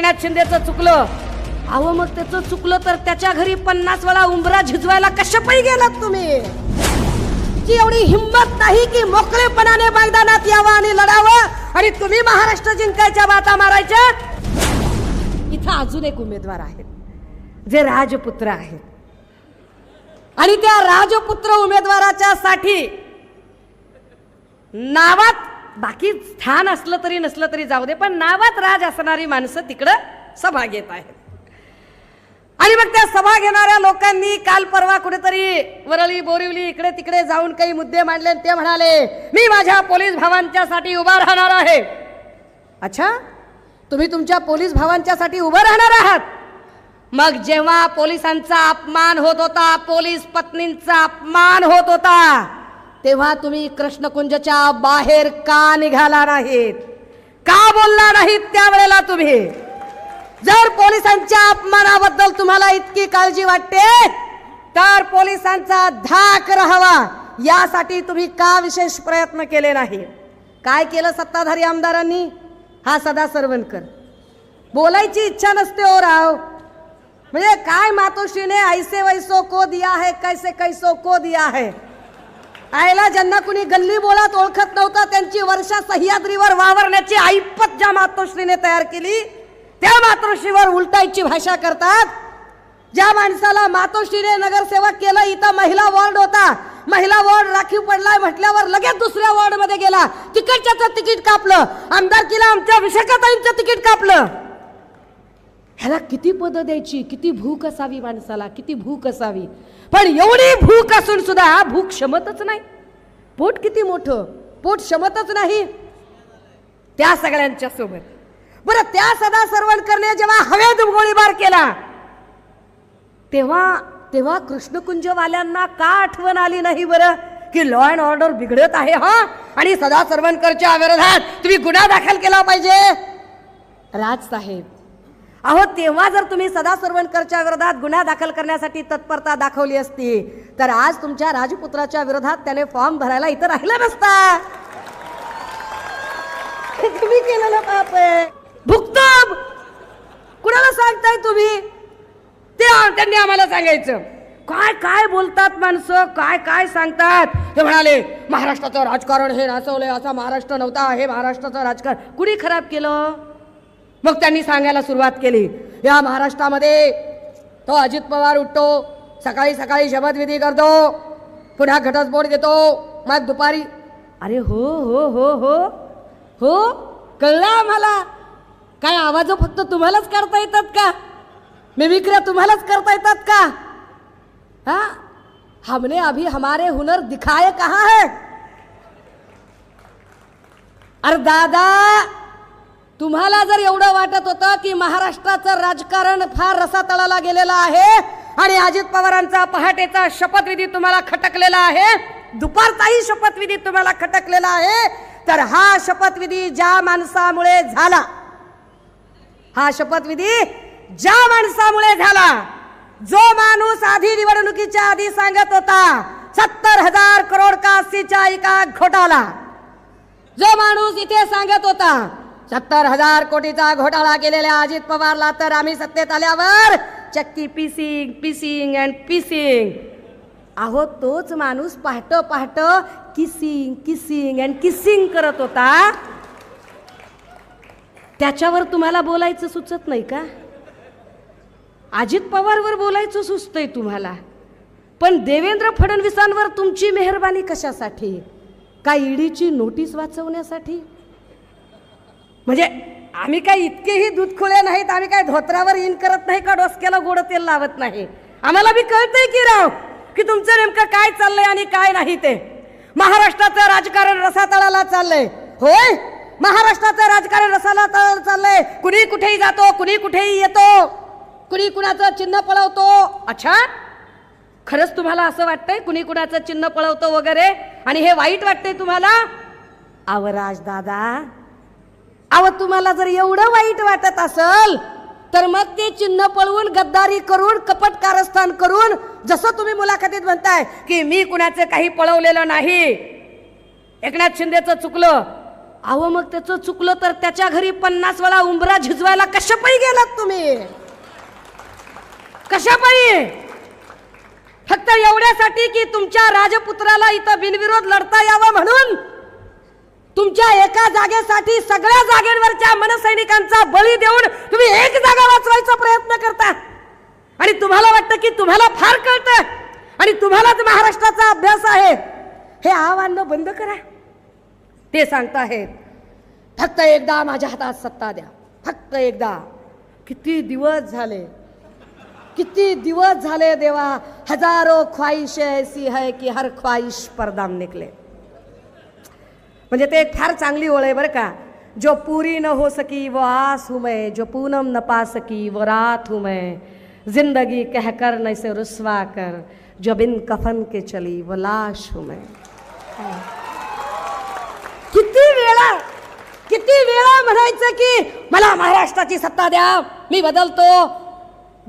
एकनाथ शिंदेचं चुकलं. अहो मग त्याचं चुकलं तर त्याच्या घरी पन्नास वेळा उंबरा झिजवायला कशापायी गेलात तुम्ही? की एवढी हिंमत नाही की मोकळेपणाने मैदानात यावं आणि लढावं आणि तुम्ही महाराष्ट्र जिंकायच्या बाता मारायच्या? इथं अजून एक उमेदवार आहेत. जे राजपुत्र आहेत. आणि त्या राजपुत्र उमेदवाराच्या साठी नावात बाकी स्थान असलं तरी नसलं तरी जाऊ दे पण नावात राज असणारी माणसं तिकडं सभा घेत आहेत. आणि मग त्या सभा घेणाऱ्या लोकांनी काल परवा कुठेतरी वरळी बोरिवली इकडे तिकडे जाऊन काही मुद्दे मांडले ते म्हणाले मी माझ्या पोलीस भावांच्यासाठी उभा राहणार आहे. अच्छा? तुम्ही तुमच्या पोलीस भावांच्यासाठी उभं राहणार आहात? मग जेव्हा पोलिसांचा अपमान होत होता पोलीस पत्नींचा अपमान होत होता तेव्हा तुम्ही कृष्णकुंजच्या बाहेर का निघाला नाहीत? का बोलला नाहीत त्यावेळेला तुम्ही? जर पोलिसांच्या अपमानाबद्दल तुम्हाला इतकी काळजी वाटते तर पोलिसांचा धाक राहावा. यासाठी तुम्ही का विशेष प्रयत्न केले नाही? काय केलं सत्ताधारी आमदारांनी? हा सदा सरवणकर. बोलायची इच्छा नसते ओ राव. म्हणजे काय मातोश्रीने ऐसे वैसो को दिया है कैसे कैसो को दिया है? आयला ज्यांना कुणी गल्ली बोलात ओळखत नव्हता त्यांची वर्षा सह्याद्रीवर वावरण्याची ऐपत ज्या मातोश्रीने तयार केली त्या मातोश्रीवर उलटायची भाषा करतात. ज्या माणसाला मातोश्रीने नगरसेवक केलं इथं महिला वॉर्ड होता. महिला वॉर्ड राखीव पडलाय म्हटल्यावर लगेच दुसऱ्या वॉर्डमध्ये गेला. तिकडच्याचं तिकीट कापलं. आमदारकीला आमच्या विशाखाताईंचं तिकीट कापलं. ह्याला किती पदं द्यायची? किती भूक असावी माणसाला? किती भूक असावी? पण एवढी भूक असून सुद्धा भूक क्षमतच नाही. पोट किती मोठं? पोट क्षमतच नाही. त्या सगळ्यांच्या सोबत. बरं त्या सदा सर्वणकरने जेव्हा हवेत गोळीबार केला तेव्हा तेव्हा कृष्णकुंजवाल्यांना का आठवण आली नाही बरं? की लॉ अँड ऑर्डर बिघडत आहे हा? आणि सदा सरवणकरच्या विरोधात तुम्ही गुन्हा दाखल केला पाहिजे? राज साहेब अहो तेव्हा जर तुम्ही सदा सरवणकरच्या विरोधात गुन्हा दाखल करण्यासाठी तत्परता दाखवली असती तर आज तुमच्या राजपुत्राच्या विरोधात त्याने फॉर्म भरायला इथं राहिला नसता. तुम्ही केलेलं पाप आहे. भुक्तम कुणाला सांगताय तुम्ही? ते त्यांनी आम्हाला सांगायचं. काय काय बोलतात माणसं? काय काय सांगतात? ते म्हणाले महाराष्ट्राचं राजकारण हे नाचवलंय असा महाराष्ट्र नव्हता हे महाराष्ट्राचं राजकारण. कुणी खराब केलं? मग त्यांनी सांगायला सुरुवात केली. या महाराष्ट्रामध्ये तो अजित पवार उठतो सकाळी सकाळी शपथविधी करतो पुन्हा घटस्फोट देतो मग दुपारी अरे हो हो हो हो हो कळलं आम्हाला. काय आवाज फक्त तुम्हालाच करता येतात का? मिमिक्रिया तुम्हालाच करता येतात का? हा? हमने अभी हमारे हुनर दिखाए कहा है? अरे दादा तुम्हाला जर एवढं वाटत होतं की महाराष्ट्राचं राजकारण फार रसातळाला गेलेलं आहे आणि अजित पवारांचा पहाटेचा शपथविधी तुम्हाला खटकलेला आहे दुपारचाही शपथविधी तुम्हाला खटकलेला आहे तर हा शपथविधी ज्या माणसामुळे झाला हा शपथविधी ज्या माणसामुळे झाला जो माणूस आधी निवडणुकीच्या आधी सांगत होता सत्तर हजार करोड का एका घोटाला जो माणूस इथे सांगत होता सत्तर हजार कोटीचा घोटाळा केलेल्या अजित पवारला तर आम्ही सत्तेत आल्यावर चक्की पिसिंग पिसिंग अँड पिसिंग. अहो तोच माणूस पहाट पहाट किसिंग किसिंग अँड किसिंग करत होता. त्याच्यावर तुम्हाला बोलायचं सुचत नाही का? अजित पवारवर बोलायचं सुचतंय तुम्हाला. पण देवेंद्र फडणवीसांवर तुमची मेहरबानी कशासाठी? का ईडीची नोटीस वाचवण्यासाठी? म्हणजे आम्ही काय इतकेही दूधखुळे नाहीत आम्ही काय धोत्रावर इन करत नाही का डोसक्याला गोड तेल लावत नाही? आम्हाला बी कळतंय की राव की तुमचं नेमकं काय चाललंय आणि काय नाही ते? महाराष्ट्राचं राजकारण रसातळाला चाललंय. होय? महाराष्ट्राचं राजकारण रसाला तळाला चाललंय. कुणी कुठेही जातो कुणी कुठेही येतो कुणी कुणाचं चिन्ह पळवतो. अच्छा? खरंच तुम्हाला असं वाटतंय कुणी कुणाचं चिन्ह पळवतो वगैरे? आणि हे वाईट वाटतंय तुम्हाला? आवराज दादा अव तुम्हाला जर एवढं वाईट वाटत असल तर मग ते चिन्ह पळवून गद्दारी करून कपट कारस्थान करून जसं तुम्ही मुलाखतीत म्हणताय की मी कुणाचं काही पळवलेलं नाही. एकनाथ शिंदेचं चुकलं. अहो मग त्याचं चुकलं तर त्याच्या घरी पन्नास वेळा उंबरा झिजवायला कशापायी गेलात तुम्ही? कशापायी फक्त एवढ्यासाठी की तुमच्या राजपुत्राला इथं बिनविरोध लढता यावा म्हणून तुमच्या एका जागेसाठी सगळ्या जागेवरच्या मनसैनिकांचा बळी देऊन तुम्ही एक जागा वाचवायचा प्रयत्न करता. आणि तुम्हाला वाटतं की तुम्हाला फार कळतं. आणि तुम्हालाच महाराष्ट्राचा अभ्यास आहे. हे आव्हान बंद करा. ते सांगताहेत फक्त एकदा माझ्या हातात सत्ता द्या. फक्त एकदा. किती दिवस झाले? किती दिवस झाले देवा? हजारो ख्वाहिश ऐसी है की हर ख्वाहिश परदाम निकले. म्हणजे ते एक फार चांगली ओळ आहे बरं का. जो पुरी न हो सकी वो आस हुमय जो पूनम न पा सकी वो रात हुमय जिंदगी कहकर न इसे रुसवा कर. जो बिन कफन के चली व लाश हुमय किती वेळा किती वेळा म्हणायचं की मला महाराष्ट्राची सत्ता द्या मी बदलतो.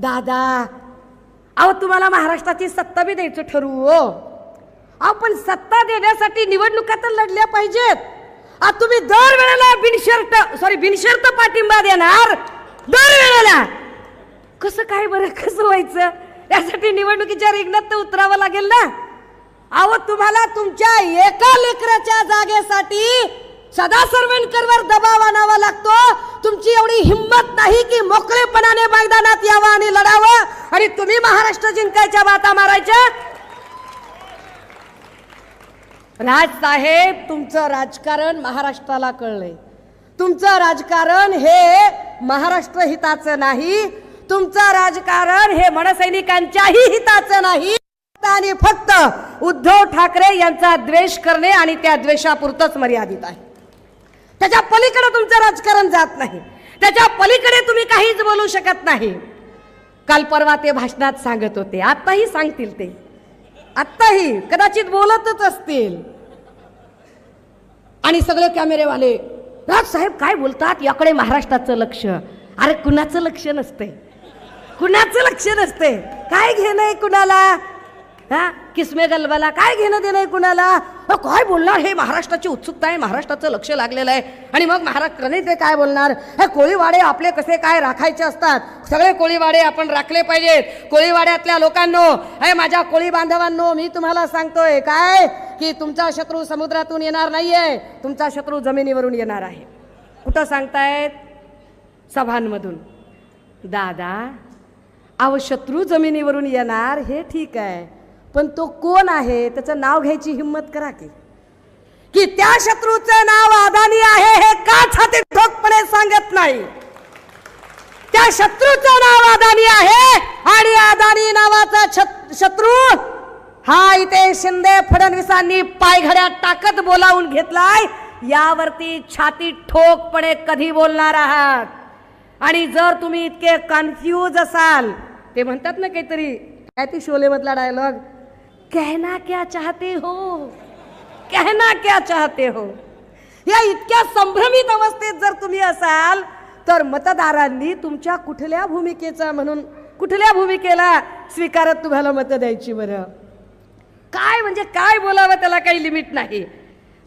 दादा अहो तुम्हाला महाराष्ट्राची सत्ता बी द्यायचं ठरवू हो. आपण सत्ता देण्यासाठी निवडणुका तर लढल्या पाहिजेत. आ तुम्ही दर वेळेला बिनशर्त सॉरी बिनशर्त पाठिंबा देणार. दर वेळेला कसं काय बरं कसं व्हायचं? त्यासाठी निवडणुकीच्या रिंगणात तर उतरावं लागेल ना. अहो तुम्हाला तुमच्या एका लेकराच्या जागेसाठी सदा सर्वेंकरवर दबाव आणावा लागतो. तुमची एवढी हिंमत नाही की मोकळेपणाने मैदानात यावं आणि लढावं. आणि तुम्ही महाराष्ट्र जिंकायच्या बाता मारायच्या? राजसाहेब तुमचं राजकारण महाराष्ट्राला कळलंय. तुमचं राजकारण हे महाराष्ट्र हिताचं नाही तुमचं राजकारण हे मनसैनिकांच्याही हिताचं नाही. फक्त आणि फक्त उद्धव ठाकरे यांचा द्वेष करणे आणि त्या द्वेषापुरतच मर्यादित आहे. त्याच्या पलीकडे तुमचं राजकारण जात नाही. त्याच्या पलीकडे तुम्ही काहीच बोलू शकत नाही. काल परवा ते भाषणात सांगत होते आत्ताही सांगतील ते. आत्ताही कदाचित बोलतच असतील. आणि सगळे कॅमेरेवाले राज साहेब काय बोलतात? याकडे महाराष्ट्राचं लक्ष. अरे कुणाचं लक्ष नसते कुणाचं लक्ष नसते काय घेणं आहे कुणाला? हा? किसमे गलबाला काय घेणं देणं कुणाला? काय बोलणार? हे महाराष्ट्राची उत्सुकता आहे महाराष्ट्राचं लक्ष लागलेलं आहे. आणि मग महाराष्ट्राने ते काय बोलणार? हे कोळीवाडे आपले कसे काय राखायचे असतात? सगळे कोळीवाडे आपण राखले पाहिजेत. कोळीवाड्यातल्या लोकांनो हे माझ्या कोळी बांधवांनो मी तुम्हाला सांगतोय काय? की तुमचा शत्रू समुद्रातून येणार नाहीये. तुमचा शत्रू जमिनीवरून येणार आहे. कुठं सांगतायत? सभांमधून. दादा अव शत्रू जमिनीवरून येणार हे ठीक आहे. पण तो कोण आहे त्याचं नाव घ्यायची हिंमत करा की. की त्या शत्रूचं नाव अदानी आहे हे का छाती ठोकपणे सांगत नाही. त्या शत्रूचं नाव अदानी आहे आणि अदानी नावाचा शत्रू हा इथे शिंदे फडणवीसांनी पायघड्यात टाकत बोलावून घेतलाय. यावरती छाती ठोकपणे कधी बोलणार आहात? आणि जर तुम्ही इतके कन्फ्यूज असाल ते म्हणतात ना काहीतरी काय ती शोले मधला डायलॉग कहना क्या चाहते हो? कहना क्या चाहते हो? या इतक्या संभ्रमित अवस्थेत जर तुम्ही असाल तर मतदारांनी तुमच्या कुठल्या भूमिकेचा म्हणून कुठल्या भूमिकेला स्वीकारत तुम्हाला मतं द्यायची बरं? काय म्हणजे काय बोलावं त्याला काही लिमिट नाही.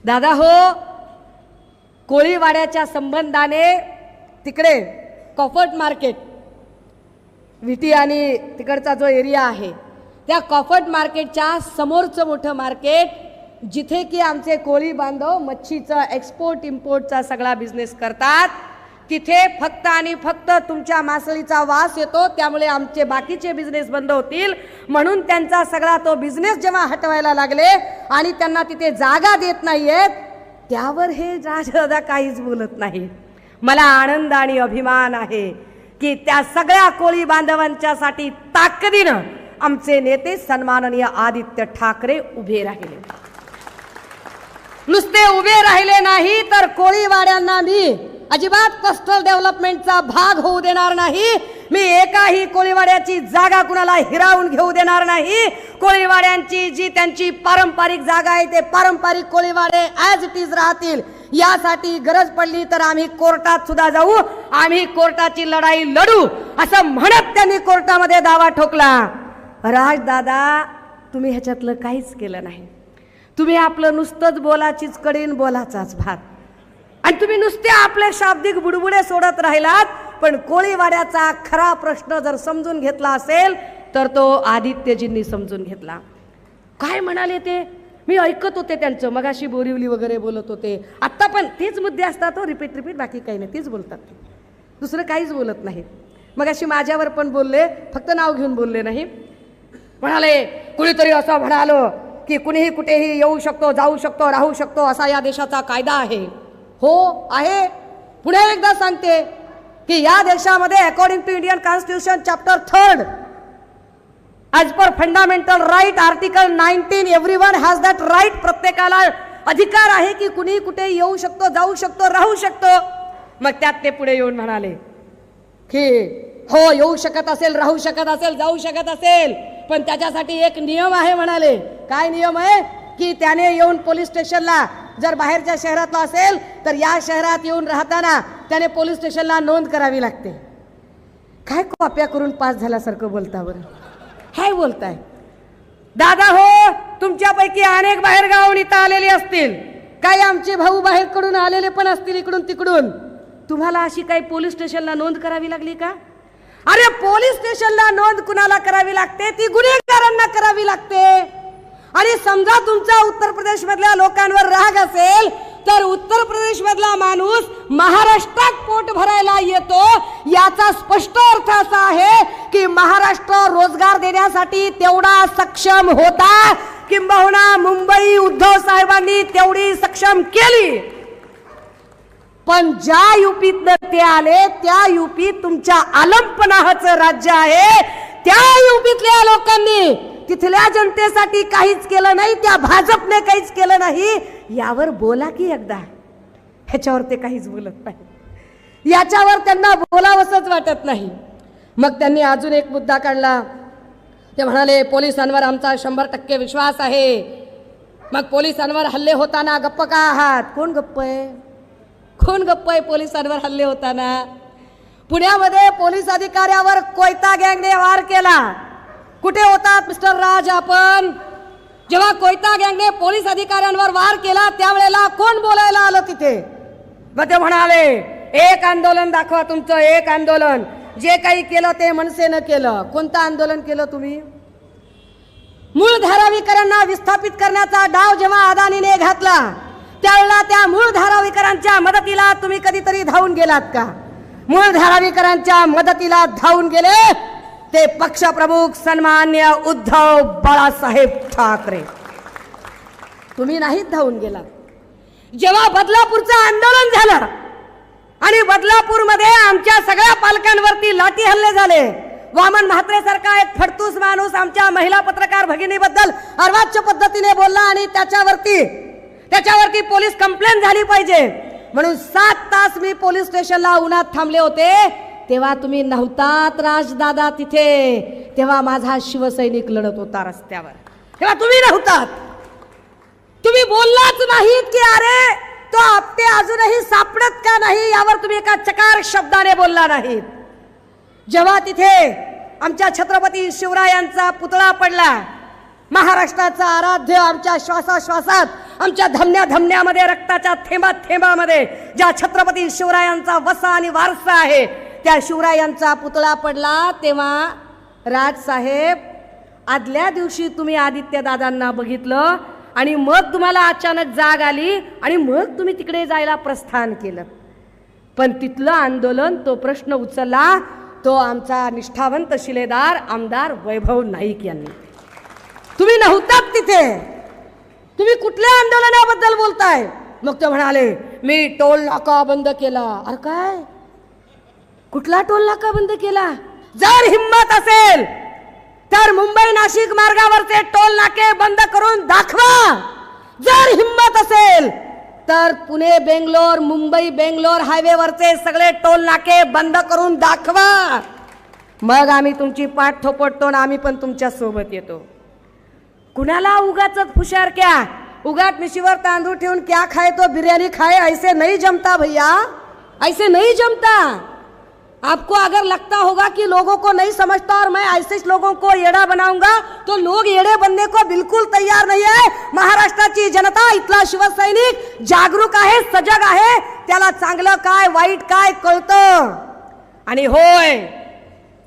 दादा हो कोळीवाड्याच्या संबंधाने तिकडे कॉफर्ट मार्केट विटी आणि तिकडचा जो एरिया आहे त्या कॉफर्ट मार्केटच्या समोरचं मोठं मार्केट जिथे की आमचे कोळी बांधव मच्छीचं एक्सपोर्ट इम्पोर्टचा सगळा बिझनेस करतात. तिथे फक्त आणि फक्त तुमच्या मासळीचा वास येतो त्यामुळे आमचे बाकीचे बिझनेस बंद होतील. म्हणून त्यांचा सगळा तो बिझनेस जेव्हा हटवायला लागले आणि त्यांना तिथे जागा देत नाहीयेत त्यावर हे राजदादा काहीच बोलत नाही मला आनंद आणि अभिमान आहे की त्या सगळ्या कोळी बांधवांच्यासाठी ताकदीनं आमचे नेते सन्माननीय आदित्य ठाकरे उभे राहिले. नुसते उभे राहिले नाही तर कोळीवाड्यांना मी अजिबात कस्टल डेव्हलपमेंटचा भाग होऊ देणार नाही. मी एकाही कोळीवाड्याची जागा कुणाला हिरावून घेऊ देणार नाही. कोळीवाड्यांची जी त्यांची पारंपरिक जागा आहे ते पारंपरिक कोळीवाडे ॲज इट इज राहतील. यासाठी गरज पडली तर आम्ही कोर्टात सुद्धा जाऊ. आम्ही कोर्टाची लढाई लढू असं म्हणत त्यांनी कोर्टामध्ये दावा ठोकला. राजदादा तुम्ही ह्याच्यातलं काहीच केलं नाही. तुम्ही आपलं नुसतंच बोलाचीच कडीन बोलाचाच भात. आणि तुम्ही नुसते आपले शाब्दिक बुडबुडे सोडत राहिलात पण कोळीवाड्याचा खरा प्रश्न जर समजून घेतला असेल तर तो आदित्यजींनी समजून घेतला. काय म्हणाले ते? मी ऐकत होते त्यांचं मगाशी बोरिवली वगैरे बोलत होते. आत्ता पण तेच मुद्दे असतात तो रिपीट रिपीट बाकी काही नाही तेच बोलतात दुसरं काहीच बोलत नाहीत. मगाशी माझ्यावर पण बोलले फक्त नाव घेऊन बोलले नाही. म्हणाले कुणीतरी असं म्हणालं की कुणीही कुठेही येऊ शकतो जाऊ शकतो राहू शकतो असा या देशाचा कायदा आहे. हो आहे. पुन्हा एकदा सांगते की या देशामध्ये according to Indian constitution chapter third as per fundamental right article nineteen every one has that right प्रत्येकाला अधिकार आहे की कुणी कुठे येऊ शकतो जाऊ शकतो राहू शकतो. मग त्यात ते पुढे येऊन म्हणाले की हो येऊ शकत असेल राहू शकत असेल जाऊ शकत असेल. पण त्याच्यासाठी एक नियम आहे म्हणाले. काय नियम आहे? की त्याने येऊन पोलीस स्टेशनला जर बाहेरच्या शहरातला असेल तर या शहरात येऊन राहताना त्याने पोलीस स्टेशनला नोंद करावी लागते. काय कॉप्या करून पास झाल्यासारखं बोलता बरं? काय बोलताय. दादा हो तुमच्यापैकी अनेक बाहेर गावून इथं आलेले असतील. काही आमचे भाऊ बाहेरकडून आलेले पण असतील इकडून तिकडून? तुम्हाला अशी काही पोलीस स्टेशनला नोंद करावी लागली का? अरे पोलीस स्टेशनला नोंद कुणाला करावी लागते? ती गुन्हेगारांना करावी लागते. आणि समजा तुमचा उत्तर प्रदेश मधल्या लोकांवर राग असेल तर उत्तर प्रदेश मधला माणूस महाराष्ट्रात पोट भरायला येतो. याचा स्पष्ट अर्थ असा आहे की महाराष्ट्र रोजगार देण्यासाठी तेवढा सक्षम होता. किंबहुना मुंबई उद्धव साहेबांनी तेवढी सक्षम केली. पण ज्या युपीतनं ते आले त्या युपीत तुमच्या आलमपणाचं राज्य आहे. त्या युपीतल्या लोकांनी तिथल्या जनतेसाठी काहीच केलं नाही त्या भाजपने काहीच केलं नाही. यावर बोला की एकदा. ह्याच्यावर ते काहीच बोलत नाही. याच्यावर त्यांना बोलावंसच वाटत नाही. मग त्यांनी अजून एक मुद्दा काढला. ते म्हणाले पोलिसांवर आमचा शंभर टक्के विश्वास आहे. मग पोलिसांवर हल्ले होताना गप्प का आहात? कोण गप्प आहे? खून गप्प आहे पोलिसांवर हल्ले होताना. पुण्यामध्ये पोलीस अधिकाऱ्यावर कोयता गँगने वार केला. कुठे होतात मिस्टर राज आपण? जेव्हा कोयता गँगने पोलीस अधिकाऱ्यांवर वार केला त्यावेळेला कोण बोलायला आलं तिथे? मग ते म्हणाले एक आंदोलन दाखवा तुमचं एक आंदोलन. जे काही केलं ते मनसेनं केलं. कोणतं आंदोलन केलं तुम्ही? मूळ धारावीकरांना विस्थापित करण्याचा डाव जेव्हा अदानीने घातला त्यावेळेला त्या मूळ धारावीकरांच्या मदतीला तुम्ही कधीतरी धावून गेलात का? मूळ धारावीकरांच्या मदतीला धावून गेले ते पक्षप्रमुख सन्मान्य उद्धव बाळासाहेब ठाकरे. तुम्ही नाहीत धावून गेलात. जेव्हा बदलापूरचं आंदोलन झालं आणि बदलापूरमध्ये आमच्या सगळ्या पालकांवरती लाठी हल्ले झाले वामन म्हात्रे सारखा एक फडतूस माणूस आमच्या महिला पत्रकार भगिनीबद्दल अर्वाच्य पद्धतीने बोलला आणि त्याच्यावरती त्याच्यावरती पोलीस कंप्लेंट झाली पाहिजे. म्हणून सात तास मी पोलीस स्टेशनला उन्हात थांबले होते. तेव्हा तुम्ही नव्हतात राजदादा तिथे. तेव्हा माझा शिवसैनिक लढत होता रस्त्यावर. तेव्हा तुम्ही नव्हतात. तुम्ही बोललाच नाहीत की अरे तो आपटे अजूनही सापडत का नाही? यावर तुम्ही एका चकार शब्दाने बोलला नाहीत. जेव्हा तिथे आमच्या छत्रपती शिवरायांचा पुतळा पडला महाराष्ट्राचा आराध्य आमच्या श्वासाश्वासात आमच्या धमन्या धमन्यामध्ये रक्ताच्या थेंबा थेंबामध्ये ज्या छत्रपती शिवरायांचा वसा आणि वारसा आहे त्या शिवरायांचा पुतळा पडला. तेव्हा राजसाहेब आदल्या दिवशी तुम्ही आदित्य दादांना बघितलं आणि मग तुम्हाला अचानक जाग आली आणि मग तुम्ही तिकडे जायला प्रस्थान केलं. पण तिथलं आंदोलन तो प्रश्न उचलला. तो आमचा निष्ठावंत शिलेदार आमदार वैभव नाईक यांनी. तुम्ही नव्हतात तिथे. तुम्ही कुठल्या आंदोलनाबद्दल बोलताय? मग ते म्हणाले मी टोल नाका बंद केला. अरे काय? कुठला टोल नाका बंद केला? जर हिंमत असेल तर मुंबई नाशिक मार्गावरचे टोल नाके बंद करून दाखवा. जर हिंमत असेल तर पुणे बेंगलोर मुंबई बेंगलोर हायवेवरचे सगळे टोल नाके बंद करून दाखवा. मग आम्ही तुमची पाठ थोपटतो आणि आम्ही पण तुमच्यासोबत येतो. कुणाला उगाच हुशार क्या? उगाट मिशीवर तांदूळ ठेवून क्या खाय तो? बिर्याणी खाय? ऐसे नाही जमता भैया। ऐसे नाही जमता। आपको अगर लगता होगा कि लोगों को नहीं समझता और मैं ऐसे लोगों को येड़ा बनाऊंगा तो लोग येड़े बनने को बिल्कुल तैयार नाही आहे महाराष्ट्राची जनता इथला शिवसैनिक जागरूक आहे सजग आहे। त्याला चांगलं काय वाईट काय कळतं? आणि होय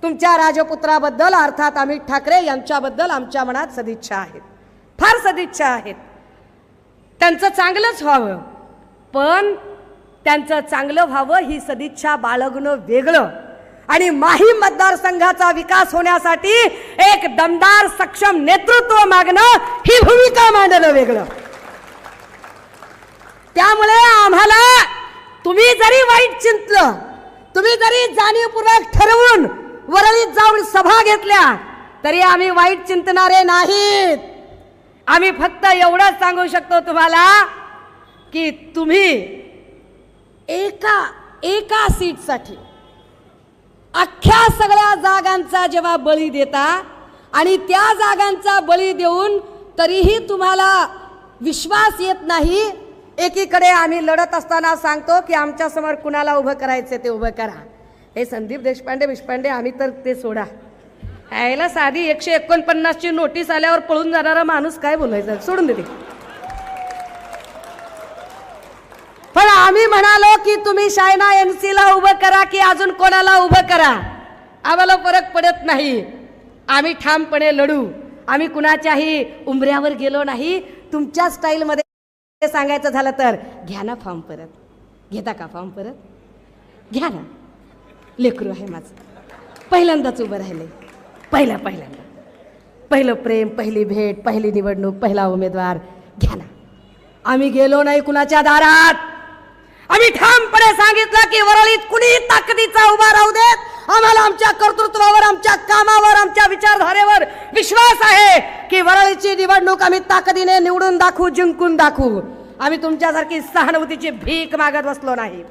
तुमच्या राजपुत्राबद्दल अर्थात अमित ठाकरे यांच्याबद्दल आमच्या मनात सदिच्छा आहेत. फार सदिच्छा आहेत. त्यांचं चांगलंच व्हावं. पण त्यांचं चांगलं व्हावं ही सदिच्छा बाळगणं वेगळं. आणि माही मतदारसंघाचा विकास होण्यासाठी एक दमदार सक्षम नेतृत्व मागणं ही भूमिका मांडणं वेगळं. त्यामुळे आम्हाला तुम्ही जरी वाईट चिंतलं तुम्ही जरी जाणीवपूर्वक ठरवून वरळीत जाऊन सभा घेतल्या तरी आम्ही वाईट चिंतणारे नाहीत. आम्ही फक्त एवढंच सांगू शकतो तुम्हाला की तुम्ही एका एका सीटसाठी अख्ख्या सगळ्या जागांचा जेव्हा बळी देता आणि त्या जागांचा बळी देऊन तरीही तुम्हाला विश्वास येत नाही एकीकडे आम्ही लढत असताना सांगतो की आमच्यासमोर कुणाला उभं करायचं ते उभं करा. हे संदीप देशपांडे विशपांडे आम्ही तर ते सोडा. यायला साधी एकशे एकोणपन्नासची नोटीस आल्यावर पळून जाणारा माणूस काय बोलायचं? सोडून देते पण आम्ही म्हणालो की तुम्ही शायना एमसी ला उभं करा की अजून कोणाला उभं करा? आम्हाला फरक पडत नाही. आम्ही ठामपणे लढू. आम्ही कुणाच्याही उंबऱ्यावर गेलो नाही. तुमच्या स्टाईलमध्ये सांगायचं झालं तर घ्या ना फॉर्म परत. घेता का फॉर्म परत? घ्या ना. लेकरू आहे माझं. पहिल्यांदाच उभं राहिले. पहिला पहिल्यांदा. पहिलं प्रेम पहिली भेट पहिली निवडणूक पहिला उमेदवार. घ्या ना. आम्ही गेलो नाही कुणाच्या दारात. आम्ही ठामपणे सांगितलं की वरळीत कुणी ताकदीचा उभा राहू देत. आम्हाला आमच्या कर्तृत्वावर आमच्या कामावर आमच्या विचारधारेवर विश्वास आहे की वरळीची निवडणूक आम्ही ताकदीने निवडून दाखवू जिंकून दाखवू. आम्ही तुमच्यासारखी सहानुभूतीची भीक मागत बसलो नाही.